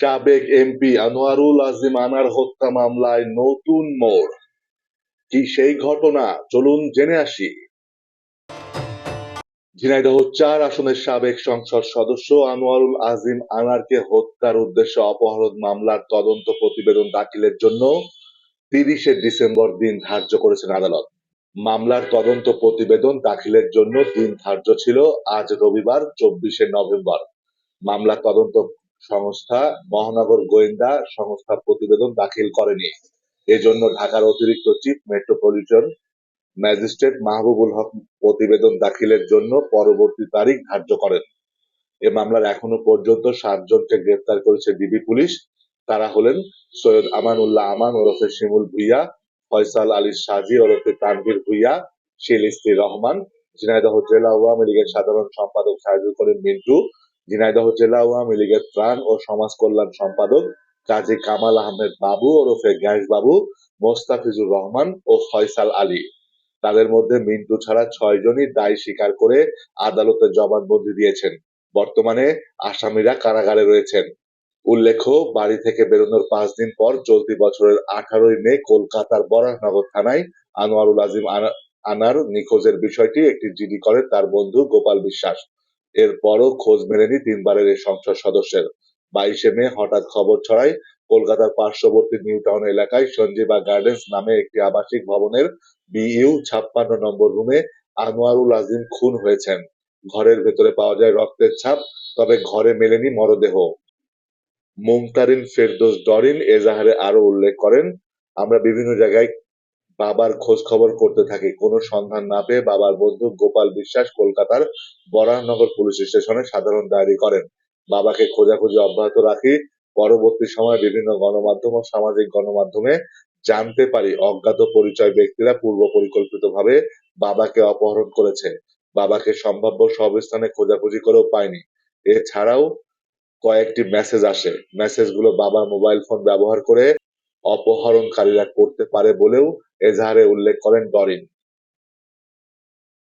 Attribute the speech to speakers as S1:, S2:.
S1: সাবেক এমপি আনোয়ারুল আজিম আনার হত্যা মামলায় নতুন মোড়। কি সেই ঘটনা? চলুন জেনে আসি। ঝিনাইদহ চার আসনের সাবেক সংসদ সদস্য আনোয়ারুল আজিম আনারকে হত্যার উদ্দেশ্যে অপহরণ মামলার তদন্ত প্রতিবেদন দাখিলের জন্য তিরিশে ডিসেম্বর দিন ধার্য করেছেন আদালত। মামলার তদন্ত প্রতিবেদন দাখিলের জন্য দিন ধার্য ছিল আজ রবিবার, চব্বিশে নভেম্বর। মামলা তদন্ত সংস্থা মহানগর গোয়েন্দা সংস্থা প্রতিবেদন দাখিল করেনি। এজন্য ঢাকার অতিরিক্ত chief metropolitan magistrate Mahbubul Haque প্রতিবেদন দাখিলের জন্য পরবর্তী তারিখ ধার্য করেন। এ মামলার এখনও পর্যন্ত সাতজনকে গ্রেপ্তার করেছে ডিবি পুলিশ। তারা হলেন সৈয়দ আমানুল্লাহ আমান, ওরফে শিমুল ভুইয়া, ফয়সাল আলী সাজি, ওরফে তানভীর ভুইয়া শিলিস্তি রহমান, ঝিনাইদহ জেলা আওয়ামী লীগের সাধারণ সম্পাদক সাইদুল করিম মিন্টু ঝিনাইদহ জেলা আওয়ামী লীগের ত্রাণ ও সমাজ কল্যাণ সম্পাদক কাজী কামাল আহমেদ বাবু, ওরফে গ্যাস বাবু, মোস্তাফিজুর রহমান ও ফয়সাল আলী। তাদের মধ্যে মিন্টু ছাড়া ছয় জনই দায় স্বীকার করে আদালতে জবানবন্দি দিয়েছেন। বর্তমানে আসামিরা কারাগারে রয়েছেন। উল্লেখ্য, বাড়ি থেকে বেরোনোর পাঁচ দিন পর চলতি বছরের আঠারোই মে কলকাতার বরাহনগর থানায় আনোয়ারুল আজিম আনা- আনার নিখোঁজের বিষয়টি একটি জিডি করে তার বন্ধু গোপাল বিশ্বাস। এরপরও খোঁজ মেলেনি তিনবারের এই সংসদ সদস্যের। বাইশে মে হঠাৎ খবর ছড়ায়, কলকাতার পার্শ্ববর্তী নিউ টাউন এলাকায় সঞ্জীবা গার্ডেন্স নামে একটি আবাসিক ভবনের বিইউ ছাপ্পান্ন নম্বর রুমে আনোয়ারুল আজিম খুন হয়েছেন। ঘরের ভেতরে পাওয়া যায় রক্তের ছাপ, তবে ঘরে মেলেনি মরদেহ। মুমতারিন ফেরদৌস ডরিন এজাহারে আরও উল্লেখ করেন, আমরা বিভিন্ন জায়গায় বাবার খোঁজ খবর করতে থাকি। কোনো সন্ধান না পেয়ে বাবার বন্ধু গোপাল বিশ্বাস কলকাতার বরাহনগর পুলিশ স্টেশনে সাধারণ ডায়েরি করেন। বাবাকে খোঁজাখুঁজি অব্যাহত রাখি। পরবর্তী সময় বিভিন্ন গণমাধ্যম ও সামাজিক গণমাধ্যমে জানতে পারি অজ্ঞাত পরিচয় ব্যক্তিরা পূর্ব পরিকল্পিতভাবে বাবাকে অপহরণ করেছে। বাবাকে সম্ভাব্য সব স্থানে খোঁজাখুঁজি করেও পায়নি। এছাড়াও কয়েকটি মেসেজ আসে। মেসেজগুলো বাবার মোবাইল ফোন ব্যবহার করে অপহরণকারীরা করতে পারে বলেও এজাহারে উল্লেখ করেন ডরিন।